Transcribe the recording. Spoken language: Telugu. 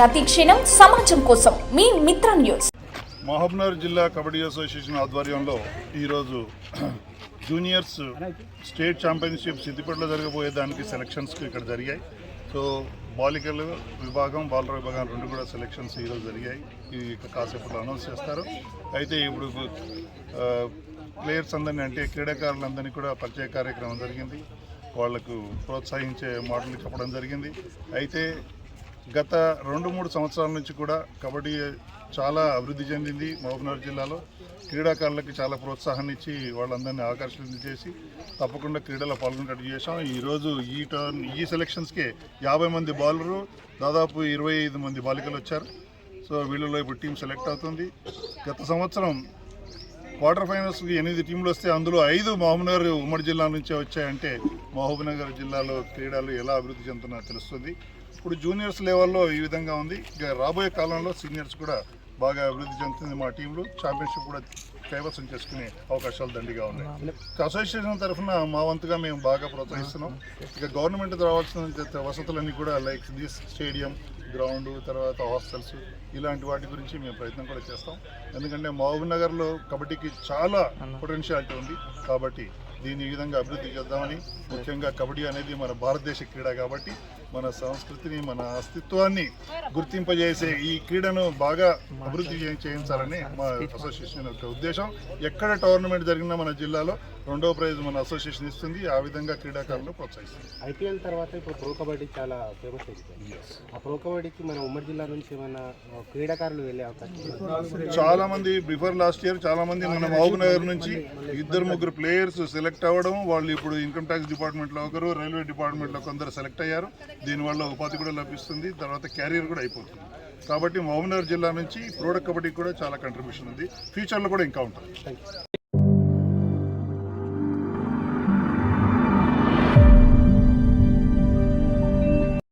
ప్రతి క్షణం సమాజం కోసం మీ మిత్ర న్యూస్. మహబూబ్నగర్ జిల్లా కబడ్డీ అసోసియేషన్ ఆధ్వర్యంలో ఈరోజు జూనియర్స్ స్టేట్ ఛాంపియన్షిప్ సిద్దిపేటలో జరగబోయే దానికి సెలక్షన్స్ ఇక్కడ జరిగాయి. సో బాలికలు విభాగం బాలుర విభాగం రెండు కూడా సెలక్షన్స్ ఈరోజు జరిగాయి. ఇవి కాసేపట్లో అనౌన్స్ చేస్తారు. అయితే ఇప్పుడు ప్లేయర్స్ అందరినీ అంటే క్రీడాకారులందరినీ కూడా పరిచయ కార్యక్రమం జరిగింది. వాళ్ళకు ప్రోత్సహించే మాటలు చెప్పడం జరిగింది. అయితే గత రెండు మూడు సంవత్సరాల నుంచి కూడా కబడ్డీ చాలా అభివృద్ధి చెందింది మహబూబ్నగర్ జిల్లాలో. క్రీడాకారులకి చాలా ప్రోత్సాహాన్ని ఇచ్చి వాళ్ళందరినీ ఆకర్షించేసి తప్పకుండా క్రీడలో పాల్గొనేటట్టు చేశాం. ఈరోజు ఈ టర్న్ ఈ సెలక్షన్స్కే యాభై మంది బౌలరు దాదాపు ఇరవై ఐదు మంది బాలికలు వచ్చారు. సో వీళ్ళలో ఇప్పుడు టీం సెలెక్ట్ అవుతుంది. గత సంవత్సరం క్వార్టర్ ఫైనల్స్కి ఎనిమిది టీంలు వస్తే అందులో ఐదు మహబూబ్నగర్ ఉమ్మడి జిల్లా నుంచే వచ్చాయంటే మహబూబ్నగర్ జిల్లాలో క్రీడలు ఎలా అభివృద్ధి చెందుతున్నా తెలుస్తుంది. ఇప్పుడు జూనియర్స్ లెవెల్లో ఈ విధంగా ఉంది. ఇక రాబోయే కాలంలో సీనియర్స్ కూడా బాగా అభివృద్ధి చెందుతుంది. మా టీంలు ఛాంపియన్షిప్ కూడా కైవసం చేసుకునే అవకాశాలు దండిగా ఉన్నాయి. అసోసియేషన్ తరఫున మా వంతుగా మేము బాగా ప్రోత్సహిస్తున్నాం. ఇక గవర్నమెంట్ రావాల్సిన వసతులన్నీ కూడా లైక్ దిస్ స్టేడియం గ్రౌండ్ తర్వాత హాస్టల్స్ ఇలాంటి వాటి గురించి మేము ప్రయత్నం కూడా చేస్తాం. ఎందుకంటే మహబూబ్ నగర్లో కబడ్డీకి చాలా పొటెన్షియాలిటీ ఉంది. కాబట్టి దీన్ని ఈ విధంగా అభివృద్ధి చేద్దామని ముఖ్యంగా కబడ్డీ అనేది మన భారతదేశ క్రీడ కాబట్టి మన సంస్కృతిని మన అస్తిత్వాన్ని గుర్తింపజేసే ఈ క్రీడను బాగా అభివృద్ధి చేయించాలని మా అసోసియేషన్ యొక్క ఉద్దేశం. ఎక్కడ టోర్నమెంట్ జరిగినా మన జిల్లాలో రెండో ప్రైజ్ మన అసోసియేషన్ ఇస్తుంది. ఆ విధంగా క్రీడాకారులను ప్రోత్సహిస్తుంది. ఐపీఎల్ తర్వాత ఇప్పుడు ప్రో కబడ్డీ చాలా ఫేమస్ అయిపోయింది. ఆ ప్రో కబడ్డీకి మన ఉమ్మడి జిల్లా నుంచి ఏమైనా క్రీడాకారులు వెళ్ళే అవకాశం? చాలా మంది బిఫోర్ లాస్ట్ ఇయర్ చాలా మంది మన మహబూబ్ నగర్ నుంచి ఇద్దరు ముగ్గురు ప్లేయర్స్ సెలెక్ట్ సెలెక్ట్ అవ్వడం వాళ్ళు ఇప్పుడు ఇన్కమ్ ట్యాక్స్ డిపార్ట్మెంట్లో ఒకరు రైల్వే డిపార్ట్మెంట్లో కొందరు సెలెక్ట్ అయ్యారు. దీనివల్ల ఉపాధి కూడా లభిస్తుంది తర్వాత క్యారియర్ కూడా అయిపోతుంది. కాబట్టి మహబూబ్నగర్ జిల్లా నుంచి ప్రోడక్ట్ కబడ్డీ కూడా చాలా కంట్రిబ్యూషన్ ఉంది. ఫ్యూచర్లో కూడా ఇంకా ఉంటుంది.